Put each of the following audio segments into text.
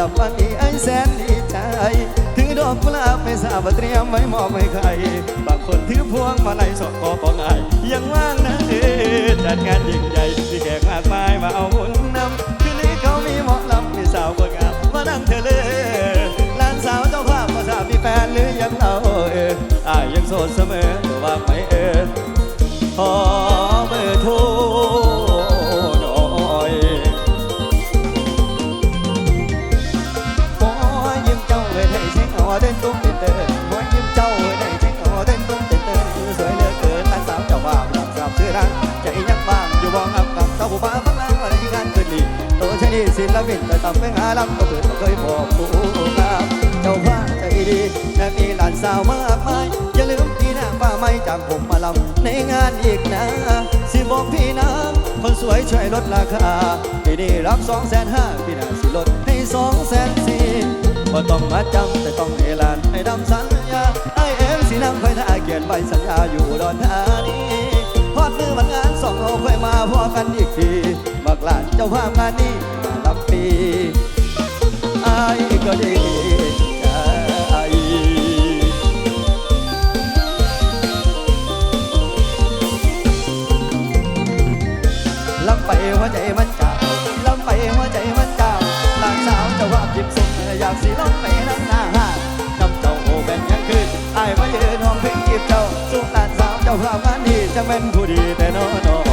ลับฟังอีไอแสนดีใจถือดอกกุหลาบไม่ทราบว่าเตรียมไว้มอบให้ใคร บางคนถือพวงมาลัยสดคอของไอายยังว่างนะเอจัดงานยิ่งใหญ่มีแขกมากมายมาเอาบุญนำคืนนี้เขามีหมอลำมีสาวคนงามมานั่งเธอเลยลานสาวเจ้าภาพมาทราบมีแฟนหรือยังเราเอออายังโสดเสมอว่าไหมเออขอเบอร์โทร เต้นตุ้มเต้นเต้นขอยิ้มเจ้าไว้ให้เช็คเอาเต้นตุ้มเต้นเต้นสวยเหลือเกินหลานสาวเจ้าบ่าวหลับสาวชื่อรังใจยังบ้างอยู่บ้องอับกับเจ้าผู้บ่าวฟังลังอะไรที่การคืนดีตัวชนีศิลปินแต่ต่ำไปหาลำก็เกิดเคยบอกผู้ครับเจ้าพระใจดีและมีหลานสาวมากมายอย่าลืมพี่นางฟ้าไม่จากผมมาลำในงานอีกนะสิบอกพี่นะคนสวยช่วยลดราคาปีนี้รับสองแสนห้าพี่นาสิลดให้สองแสน ต้องมาจำแต่ต้องให้หลานให้ดำสัญญาไอเอ็มสีน้ำไฟท่าเกียรติใบสัญญาอยู่ดอนธานีพอดมือมันงานสองเอาค่อยมาพอกันอีกทีบักหลานเจ้าภาพงานนี้มาลำปีไอ้ายก็ดีใจลำไปหัวใจมันเจ้าลำไปหัวใจมันเจ้าหลานสาวเจะว่าจิบสุข อยากสิลงไปนั่งหน้าห้างนำเจ้าโอแบ่งยังคืนไอ้มายืนห้องเพิ่งจีบเจ้าสุขหลานสาวเจ้าพามมันดีจังเป็นผู้ดีแต่นอน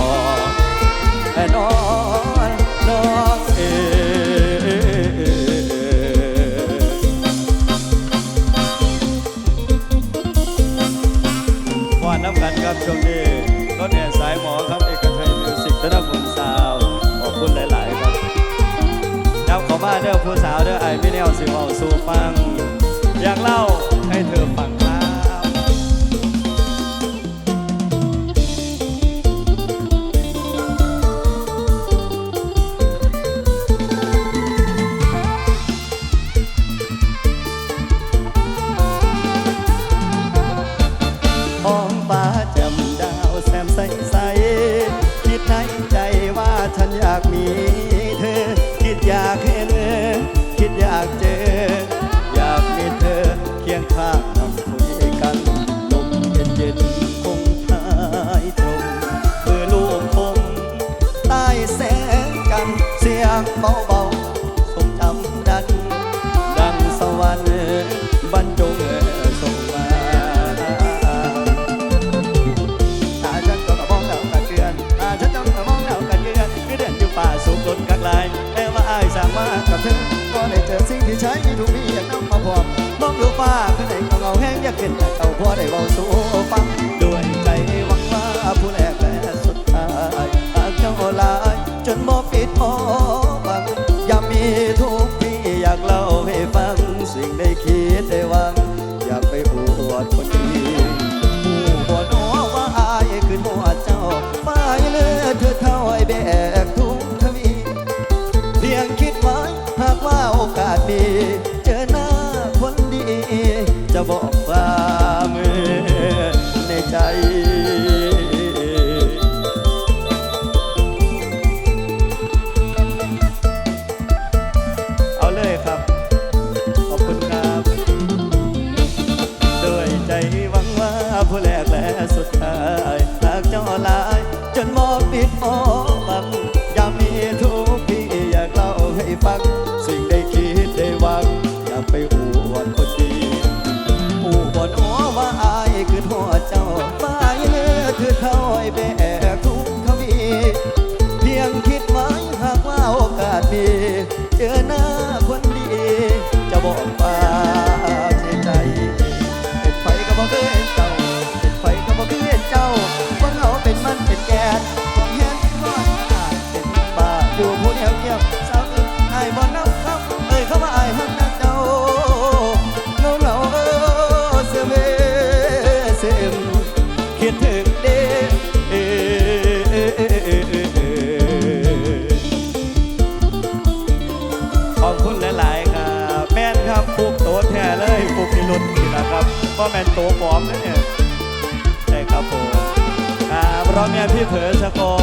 พี่เผลอสะก่อ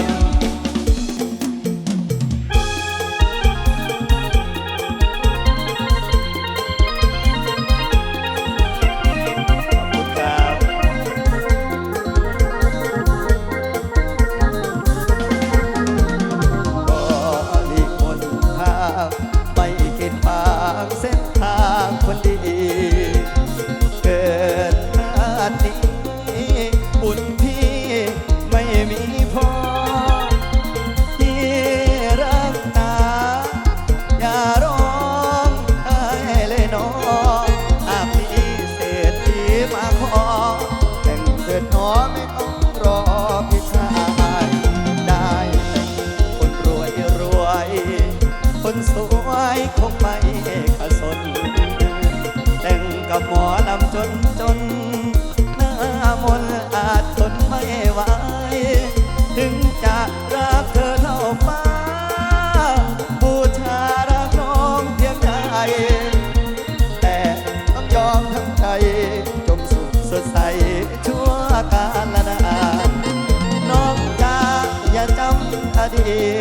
น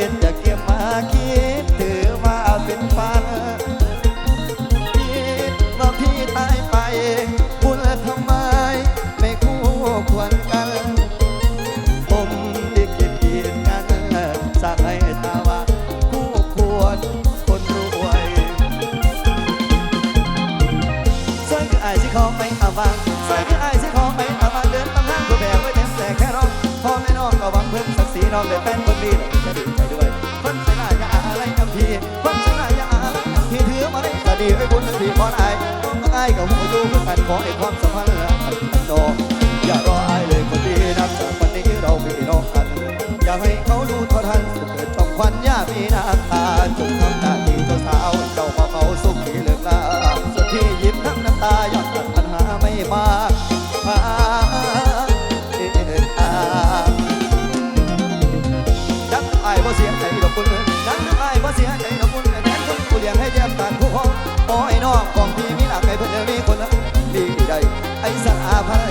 ดจะเก็บมาคิดถือว่าเป็นฝันคิดว่าพี่ตายไปบุญทำไม ไม่คู่ควรกัน ผมที่เก็บเียดกันสักางให้ตาว่าคู่ควรคนรวยสวยคืออายที่เขาไม่อาวังสวยคืออายที่เขาไม่อาวังเดินตำหน้าก็แบบไว้เต็มแต่แค่ร้องพ่อแม่น้องก็หวังเพิ่มศักดิ์ศรีน้องเลยแฟนคนดี ขอให้ความส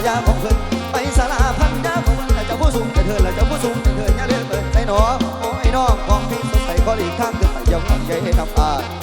ยาของเธอไปสาราพันยาของเธอและเจ้าผู้สูงแต่เธอและเจ้าผู้สูงแต่เธออย่าเลือกเปิดใจหนองโอ้ไอ้น้องของพี่สดใสขออีกข้างเธอใไปยังน้ำใจให้ทำอา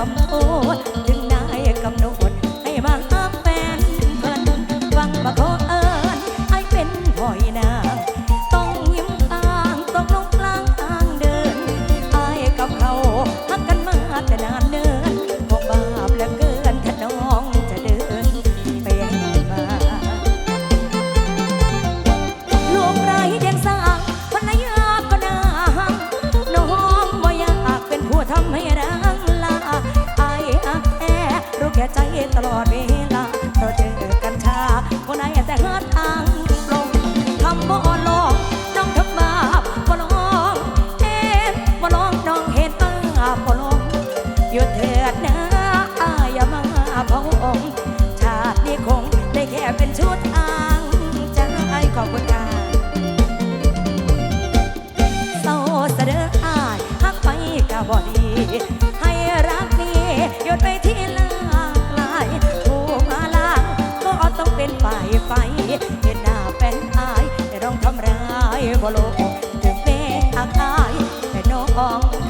amor. สุจะไอขอบคุณอาเศร้าเดอาหักไปกะบ่ดี ให้รักนี้หยุดไปที่ลางลายผู้มาลางก็ต้องเป็นไฟหน้าเป็นอร้องทำร้ายบ่โลถึงแม้หักอายแต่น้อง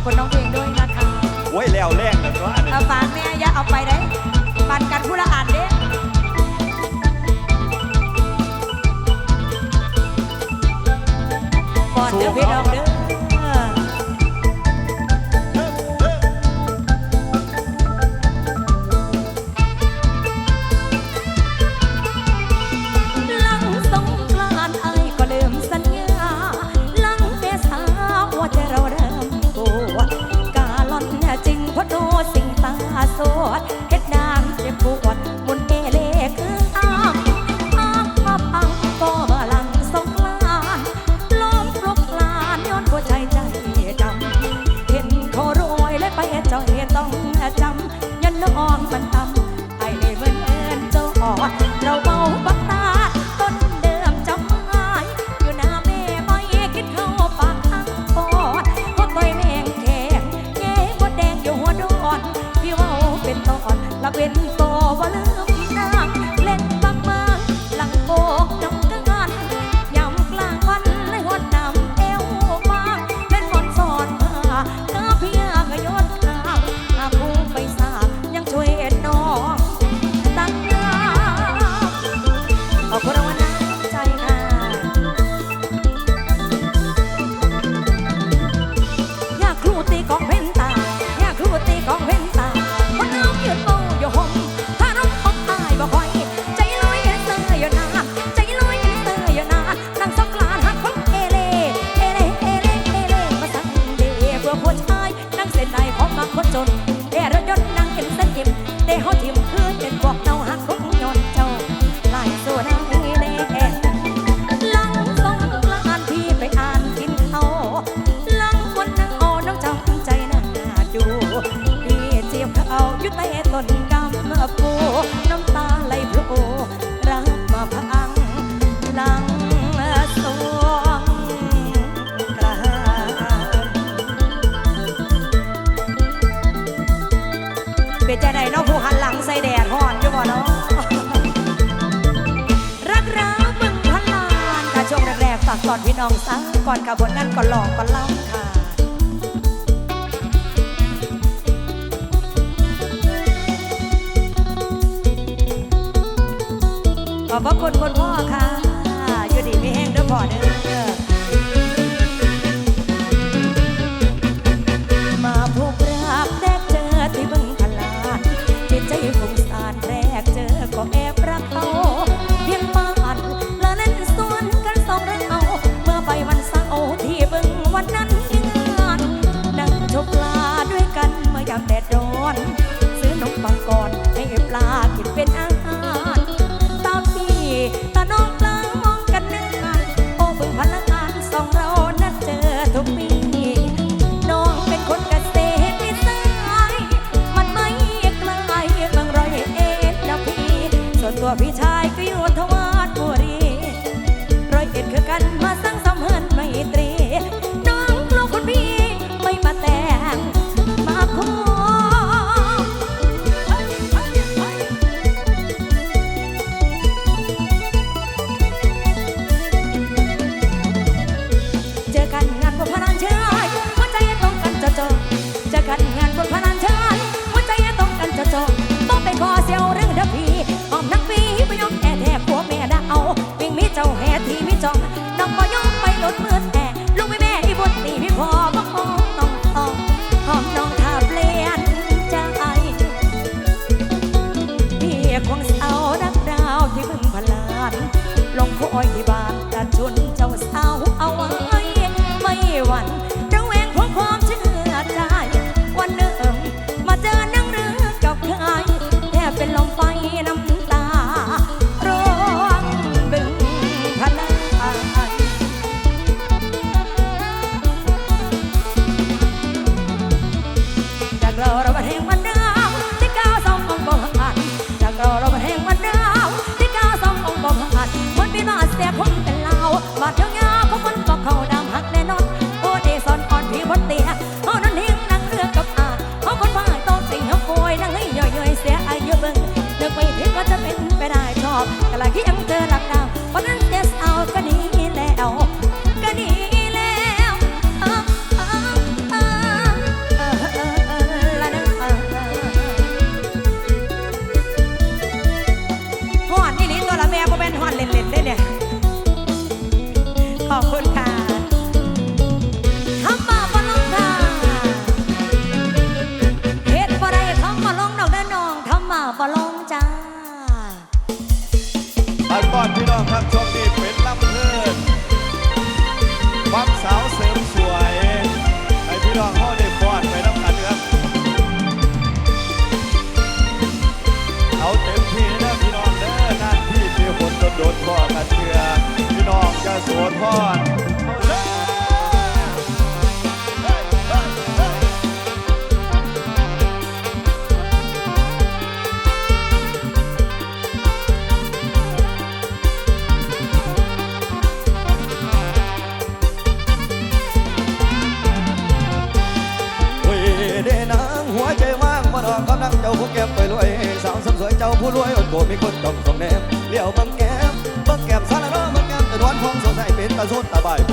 อบคุณน้องเพลงด้วยนะคะโว้ยแล้วแรงเลยว่าอันนฝากแม่ย่าเอาไปได้ปันกันผู้ละอันเด้ก่อนเดี๋ยวพี่น้อง ขอบพระคุณคุณพ่อค่ะ 비타 ลงคอยบ้าน ทางช่วงนี้เป็นลำเพลิศความสาวเสริมสวยไอพี่น้องเขอได้ฟอดไปน้ำกันครับ เอาเต็มที่นะพี่น้องเด้อหน้าที่มีคนโดนดพ่อกันเชื่อพี่น้องจะสวนพ่อ Tá, vai.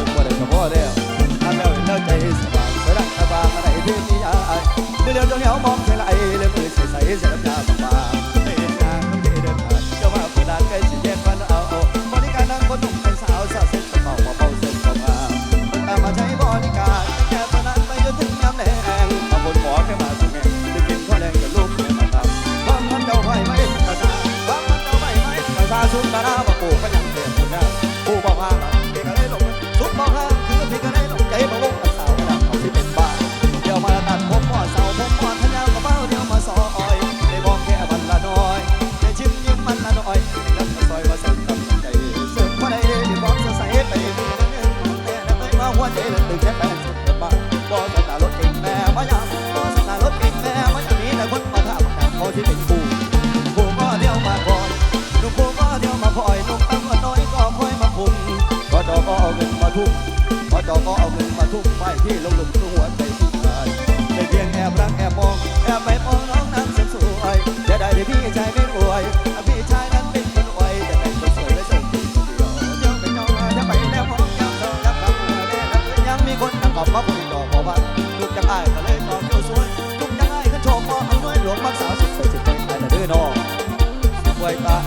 ไวยตา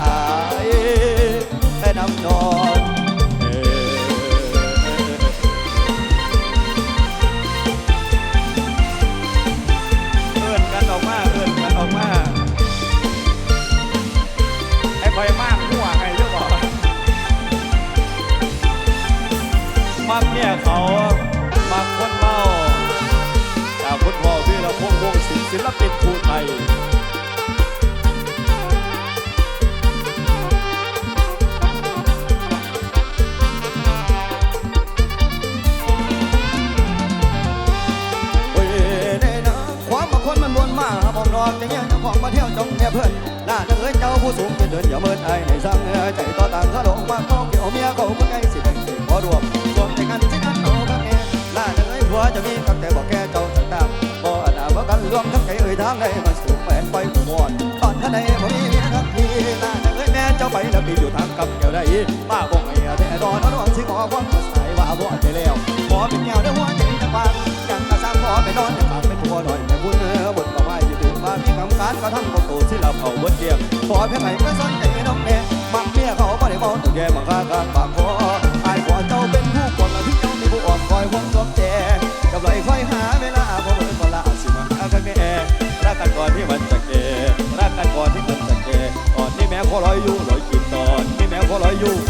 ยแต่น้ำนอง ของมาเที่ยวจงเนี่ยเพื่อนน่าจะเอ้ยเจ้าผู้สูงเป็นเดินอย่าเมินไอ้ในสั่งใจต่อต่างเขาลงมาต้องเกี่ยวเมียเขาเพื่อไอสิเป็นสิขอรวมรวมใจกันสิกันโตกันเนี่ยน่าจะเอ้ยผัวจะมีกับแต่บอกแกเจ้าต่างตามบ่อาดาบ่กันรวมทั้งใจเอ่ยทางใดมาสู่แฟนไปผู้บอนตอนท่านใดบ่มีเมียทั้งทีน่าจะเอ้ยแม่เจ้าไปแล้วปีอยู่ทางกับเกี่ยวได้ป้าบ่ไอ้แต่รอนอนสิขอความสายว่าบ่ใจแล้วขอเป็นแก้วเด้อหัวใจจะฟังยังกระซังขอไปนอนจะฝากเป็นผัวหน่อยแต่บุญเออบทก็ไม่อยู่ถึง ว่ามีคำการก็ทำก็โตสิลับเอาเบิดเดียงขอเพียงไหนก็สนใจน้องแน่มักเมียเขาบ่ได้บอกตัวแกมังค่าการปากคออายขอเจ้าเป็นผู้คนละที่เจ้ามีผู้อ่อนคอยห่วงสมแจกับไหลคอยหาเวลาบ่เบิ่งก็ละสิมาหากันแม่รักกันก่อนที่มันจะเกรักกันก่อนที่มันจะเกก่อนนี่แม้ขอลอยอยู่ลอยกินตอนนี่แม้ขอลอยอยู่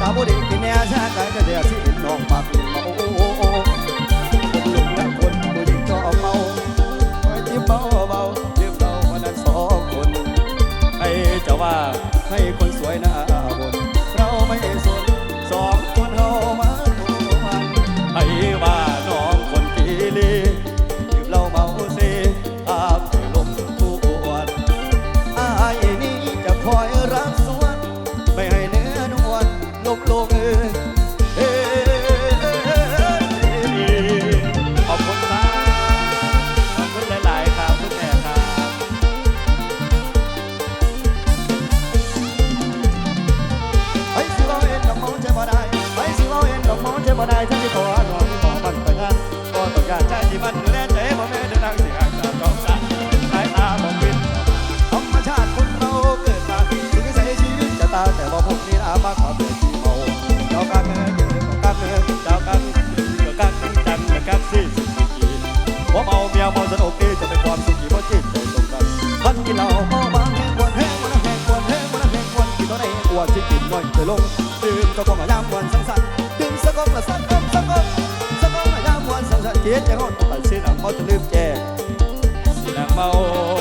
สาวบุรีกินแน่ชาใจจะเดียที่น้องปากเมาคนหลุมและคนผู้หญิงก็เมาไปที่เบาเบาเรียบเราวันนั้นสองคนให้จะว่าให้คนสวยนะ บ่ได้ทั้งที่ขอหน่อยขอมันแต่งานก็ต้องการใจที่มันดูแลใจบ่แม่จะนั่งสิห่างจากต้องสาสายตาบอกปิดธรรมชาติคนเราเกิดมาถึงใส่ชีวิตจะตายแต่ว่าพวกนี้อามาขอเป็นที่เมาเจ้ากันเงินเจ้ากันเงินเจ้ากันเกันจันกันสี่สิบปีว่เมาเมียเมาสนุกดีจะเป็นความสุขที่พ่จิตใจตรงกันพันกินเหล้าเมาบางแห้งวนแห้งวันละแห้งวนแห้งวันแห้งวนกินตัวไหนอ้วนสิกินน้อยจะลงดื่มก็คงมายามวันสั้นๆดื่มสักก้อนละ สักก้อนมายามวัน